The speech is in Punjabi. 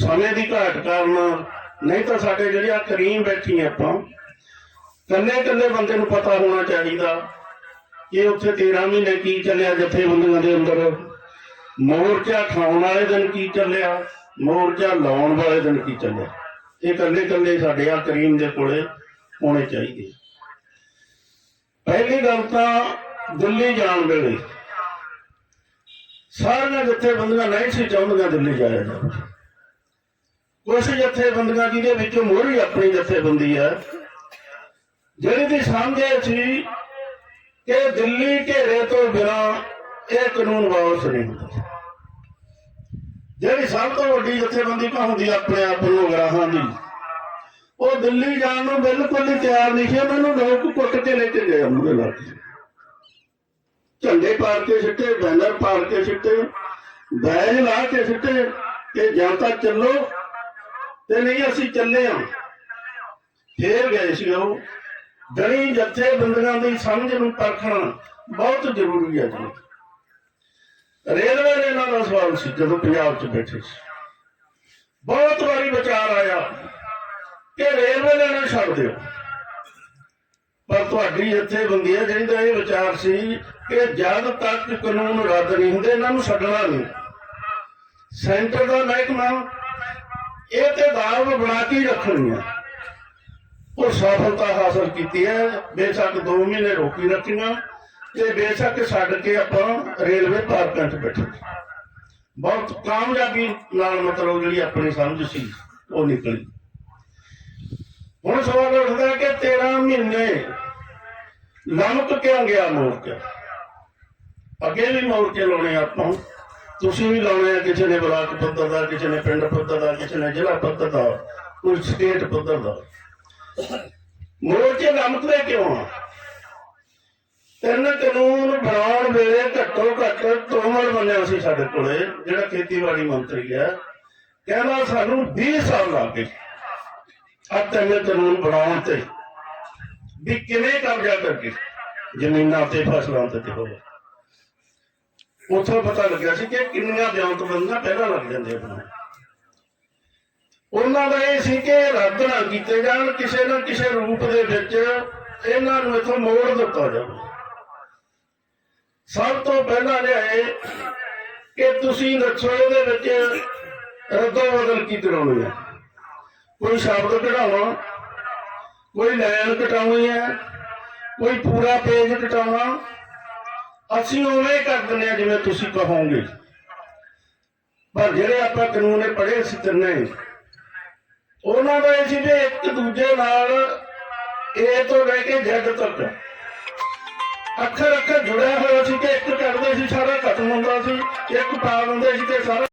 ਸਮੇਂ ਦੀ ਘਾਟ ਕਾਰਨ ਨਹੀਂ ਤਾਂ ਸਾਡੇ ਜਿਹੜੇ ਆ ਕਰੀਮ ਬੈਠੀ ਆਪਾਂ ਕੱਲੇ ਕੱਲੇ ਬੰਦੇ ਨੂੰ ਪਤਾ ਹੋਣਾ ਚਾਹੀਦਾ ਕਿ ਉੱਥੇ 13 ਮਹੀਨੇ ਕੀ ਚੱਲਿਆ, ਜਥੇਬੰਦੀਆਂ ਦੇ ਅੰਦਰ। ਮੋਰਚਾ ਖਾਉਣ ਵਾਲੇ ਦਿਨ ਕੀ ਚੱਲਿਆ, ਮੋਰਚਾ ਲਾਉਣ ਵਾਲੇ ਦਿਨ ਕੀ ਚੱਲਿਆ। ਇਹ ਕੱਲੇ ਕੱਲੇ ਸਾਡੇ ਆ ਕਰੀਮ ਦੇ ਕੋਲੇ ਹੋਣੇ ਚਾਹੀਦੇ। ਪਹਿਲੀ ਗੱਲ ਤਾਂ ਦਿੱਲੀ ਜਾਣ ਵੇਲੇ। ਸਾਰੀਆਂ ਜਥੇਬੰਦੀਆਂ ਨਹੀਂ ਸੀ ਚਾਹੁੰਦੀਆਂ ਦਿੱਲੀ ਜਾਇਆ ਜਾਵੇ। ਕੁਝ ਜਥੇਬੰਦੀਆਂ ਜਿਹਦੇ ਵਿੱਚੋਂ ਮੋਹਰੀ ਆਪਣੀ ਜਥੇਬੰਦੀ ਹੈ, ਜਿਹੜੀ ਦੀ ਸਮਝ ਸੀ ਕਿ ਦਿੱਲੀ ਘੇਰੇ ਤੋਂ ਬਿਨਾ ਇਹ ਕਾਨੂੰਨ ਵਾਪਸ ਨਹੀਂ ਹੁੰਦਾ। ਜਿਹੜੀ ਸਭ ਤੋਂ ਵੱਡੀ ਜਥੇਬੰਦੀ ਕਹਾਉਂਦੀ ਆਪਣੇ ਆਪ ਨੂੰ ਗਰਾਹਾਂ ਦੀ, ਉਹ ਦਿੱਲੀ ਜਾਣ ਨੂੰ ਬਿਲਕੁਲ ਹੀ ਤਿਆਰ ਨਹੀਂ ਸੀ, ਮੈਨੂੰ ਲੋਕ ਕੁੱਟ ਕੇ ਲੈ ਕੇ ਗਏ ਉਹਦੇ ਨਾਲ। ਝੰਡੇ ਪਾੜ ਕੇ ਸਿੱਟੇ, ਬੈਨਰ ਪਾੜ ਕੇ ਸਿੱਟੇ, ਬੈਜ ਲਾ ਕੇ ਸਿੱਟੇ ਕਿ ਜਾਂ ਤਾਂ ਚੱਲੋ ਤੇ ਨਹੀਂ, ਅਸੀਂ ਚੱਲੇ ਹਾਂ ਫੇਰ ਗਏ ਸੀ ਉਹ। ਦਣੀ ਜੱਥੇ ਬੰਦਿਆਂ ਦੀ ਸਮਝ ਨੂੰ ਪਰਖਣਾ ਬਹੁਤ ਜ਼ਰੂਰੀ ਹੈ ਜੀ। ਰੇਲਵੇ ਨੇ ਇਹਨਾਂ ਦਾ ਸਵਾਲ ਸੀ, ਜਦੋਂ ਪੰਜਾਬ 'ਚ ਬੈਠੇ ਸੀ। ਬਹੁਤ ਵਾਰੀ ਵਿਚਾਰ ਆਇਆ ਕਿ ਰੇਲਵੇ ਨੇ ਨਾ ਛੱਡ ਦਿਓ। ਪਰ ਤੁਹਾਡੀ ਜਥੇਬੰਦੀ ਹੈ ਜਿਹੜੀ ਦਾ ਇਹ ਵਿਚਾਰ ਸੀ ਕਿ ਜਦ ਤੱਕ ਕਾਨੂੰਨ ਰੱਦ ਨਹੀਂ ਹੁੰਦੇ, ਇਹਨਾਂ ਨੂੰ ਛੱਡਣਾ ਨਹੀਂ। ਸੈਂਟਰ ਦਾ ਮਹਿਕਮਾ ਇਹ ਤੇ ਦਾਅਵ ਬਣਾ ਕੇ ਹੀ ਰੱਖਣੀਆਂ ਉਹ ਸਫਲਤਾ ਹਾਸਲ ਕੀਤੀ ਹੈ। ਬੇਸ਼ੱਕ 2 ਮਹੀਨੇ ਰੋਕੀ ਰੱਖੀਆਂ। ਤੇ ਬੇਸ਼ੱਕ ਛੱਡ ਕੇ ਆਪਾਂ ਰੇਲਵੇ ਪਾਰਕਾਂ 'ਚ ਬੈਠੇ। ਬਹੁਤ ਕਾਮਯਾਬੀ ਨਾਲ ਮਤਲਬ ਜਿਹੜੀ ਆਪਣੀ ਸਮਝ ਸੀ, ਉਹ ਨਿਕਲੀ। ਹੁਣ ਸਵਾਲ ਉੱਠਦਾ ਕਿ 13 ਮਹੀਨੇ ਲਮਕ ਕਿਉਂ ਗਿਆ ਮੋਰਚਾ? ਅੱਗੇ ਵੀ ਮੋਰਚੇ ਲਾਉਣੇ ਆਪਾਂ। ਤੁਸੀਂ ਵੀ ਲਾਉਣੇ ਆ ਕਿਸੇ ਨੇ ਬਲਾਕ ਪੱਧਰ ਦਾ, ਕਿਸੇ ਨੇ ਪਿੰਡ ਪੱਧਰ ਦਾ, ਕਿਸੇ ਨੇ ਜ਼ਿਲ੍ਹਾ ਪੱਧਰ ਦਾ, ਕੋਈ ਸਟੇਟ ਪੱਧਰ ਦਾ। ਮੋਰਚੇ ਲਮਕਦੇ ਕਿਉਂ ਆ ਤਿੰਨ ਕਾਨੂੰਨ ਬਣਾਉਣ ਵੇਲੇ ਘੱਟੋ ਘੱਟ ਤੋਮਰ ਬਣਿਆ ਸੀ ਸਾਡੇ ਕੋਲੇ, ਜਿਹੜਾ ਖੇਤੀਬਾੜੀ ਮੰਤਰੀ ਹੈ। ਕਹਿੰਦਾ ਸਾਨੂੰ 20 ਸਾਲ ਲੱਗ ਗਏ ਆ ਤਿੰਨ ਕਾਨੂੰਨ ਬਣਾਉਣ ਤੇ, ਵੀ ਕਿਵੇਂ ਕਬਜ਼ਾ ਕਰਕੇ ਜ਼ਮੀਨਾਂ ਤੇ ਫਸਲਾਂ ਤੇ ਤੇ ਹੋਵੇ। ਉੱਥੋਂ ਪਤਾ ਲੱਗਿਆ ਸੀ ਕਿ ਕਿੰਨੀਆਂ ਬਿਆਨਤਬੰਦੀਆਂ ਪਹਿਲਾਂ ਲੱਗ ਜਾਂਦੇ ਬਣਾਉਣ ਉਹਨਾਂ ਦਾ ਇਹ ਸੀ ਕਿ ਰੱਦ ਨਾ ਕੀਤੇ ਜਾਣ, ਕਿਸੇ ਨਾ ਕਿਸੇ ਰੂਪ ਦੇ ਵਿੱਚ ਇਹਨਾਂ ਨੂੰ ਇਥੋਂ ਮੋੜ ਦਿੱਤਾ ਜਾਵੇ। ਸਭ ਤੋਂ ਪਹਿਲਾਂ ਲਿਆਏ ਕਿ ਤੁਸੀਂ ਦੱਸੋ ਇਹਦੇ ਵਿੱਚ ਰੱਦੋ ਬਦਲ ਕੀ ਕਰਾਉਣੀ ਹੈ? ਕੋਈ ਸ਼ਬਦ ਕਢਾਉਣਾ, ਕੋਈ ਲਾਈਨ ਕਟਾਉਣੀ ਹੈ, ਕੋਈ ਪੂਰਾ ਪੇਜ ਕਟਾਉਣਾ ਅਸੀਂ ਉਵੇਂ ਕਰ ਦਿੰਦੇ ਹਾਂ ਜਿਵੇਂ ਤੁਸੀਂ ਕਹੋਗੇ। ਪਰ ਜਿਹੜੇ ਆਪਾਂ ਕਾਨੂੰਨ ਪੜ੍ਹੇ ਸੀ ਤਿੰਨੇ, ਉਹਨਾਂ ਦਾ ਇਹ ਸੀ ਕਿ ਇੱਕ ਦੂਜੇ ਨਾਲ ਇਹ ਤੋਂ ਲੈ ਕੇ ਜ਼ੈਡ ਤੱਕ। ਅੱਖਰ ਅੱਖਰ ਜੁੜਿਆ ਹੋਇਆ ਸੀ ਕਿ ਇੱਕ ਕਰਦੇ ਸੀ, ਸਾਰਾ ਖਤਮ ਹੁੰਦਾ ਸੀ, ਇੱਕ ਪਾ ਦਿੰਦੇ ਸੀ ਤੇ ਸਾਰਾ